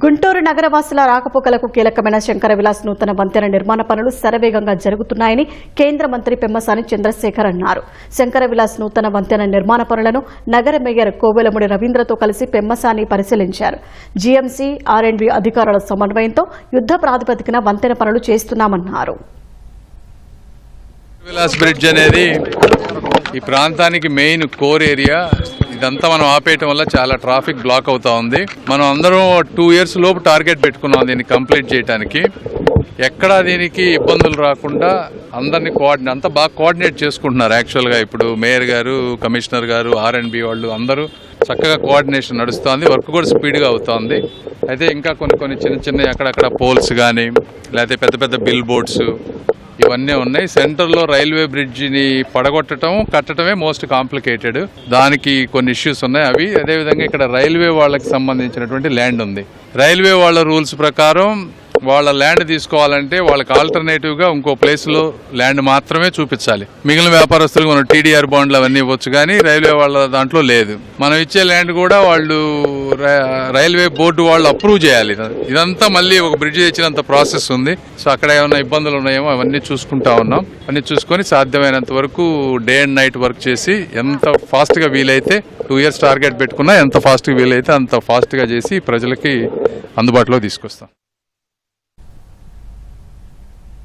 గుంటూరు నగరవాసుల రాకపోకలకు కీలకమైన శంకర విలాస్ నూతన వంతెన నిర్మాణ పనులు శరవేగంగా జరుగుతున్నాయని కేంద్ర మంత్రి పెమ్మసాని చంద్రశేఖర్ అన్నారు. శంకర విలాస్ నూతన వంతెన నిర్మాణ పనులను నగర మేయర్ కోవెలముడి రవీంద్రతో కలిసి పెమ్మసాని పరిశీలించారు. జీఎంసీ ఆర్ఎండ్బి అధికారుల సమన్వయంతో యుద్ధ ప్రాతిపదికన వంతెన పనులు చేస్తున్నామన్నారు. విలాస్ బ్రిడ్జ్ అనేది ఈ ప్రాంతానికి మెయిన్ కోర్ ఏరియా. ఇదంతా మనం ఆపేయటం వల్ల చాలా ట్రాఫిక్ బ్లాక్ అవుతా ఉంది. మనం అందరం టూ ఇయర్స్ లోపు టార్గెట్ పెట్టుకున్నాం దీన్ని కంప్లీట్ చేయడానికి ఎక్కడా దీనికి ఇబ్బందులు రాకుండా అందరినీ కోఆర్డినే అంతా బాగా కోఆర్డినేట్ చేసుకుంటున్నారు యాక్చువల్గా. ఇప్పుడు మేయర్ గారు కమిషనర్ గారు ఆర్ఎండ్బి వాళ్ళు అందరూ చక్కగా కోఆర్డినేషన్ నడుస్తుంది. వర్క్ కూడా స్పీడ్గా అవుతుంది. అయితే ఇంకా కొన్ని కొన్ని చిన్న చిన్న అక్కడక్కడ పోల్స్ కానీ లేకపోతే పెద్ద పెద్ద బిల్ బోర్డ్స్ ఇవన్నీ ఉన్నాయి. సెంటర్లో రైల్వే బ్రిడ్జిని పడగొట్టడం కట్టడమే మోస్ట్ కాంప్లికేటెడ్. దానికి కొన్ని ఇష్యూస్ ఉన్నాయి. అవి అదేవిధంగా ఇక్కడ రైల్వే వాళ్ళకి సంబంధించినటువంటి ల్యాండ్ ఉంది. రైల్వే వాళ్ళ రూల్స్ ప్రకారం వాళ్ళ ల్యాండ్ తీసుకోవాలంటే వాళ్ళకి ఆల్టర్నేటివ్గా ఇంకో ప్లేస్లో ల్యాండ్ మాత్రమే చూపించాలి. మిగిలిన వ్యాపారస్తులకు మనం టీడీఆర్ బాండ్లు అవన్నీ ఇవ్వచ్చు కానీ రైల్వే వాళ్ళ దాంట్లో లేదు. మనం ఇచ్చే ల్యాండ్ కూడా వాళ్ళు రైల్వే బోర్డు వాళ్ళు అప్రూవ్ చేయాలి. ఇదంతా మళ్ళీ ఒక బ్రిడ్జ్ తెచ్చినంత ప్రాసెస్ ఉంది. సో అక్కడ ఏమైనా ఇబ్బందులు ఉన్నాయేమో అవన్నీ చూసుకుంటా ఉన్నాం. అన్ని చూసుకొని సాధ్యమైనంత వరకు డే అండ్ నైట్ వర్క్ చేసి ఎంత ఫాస్ట్గా వీలైతే టూ ఇయర్స్ టార్గెట్ పెట్టుకున్నా ఎంత ఫాస్ట్గా వీలైతే అంత ఫాస్ట్గా చేసి ప్రజలకి అందుబాటులో తీసుకొస్తాం.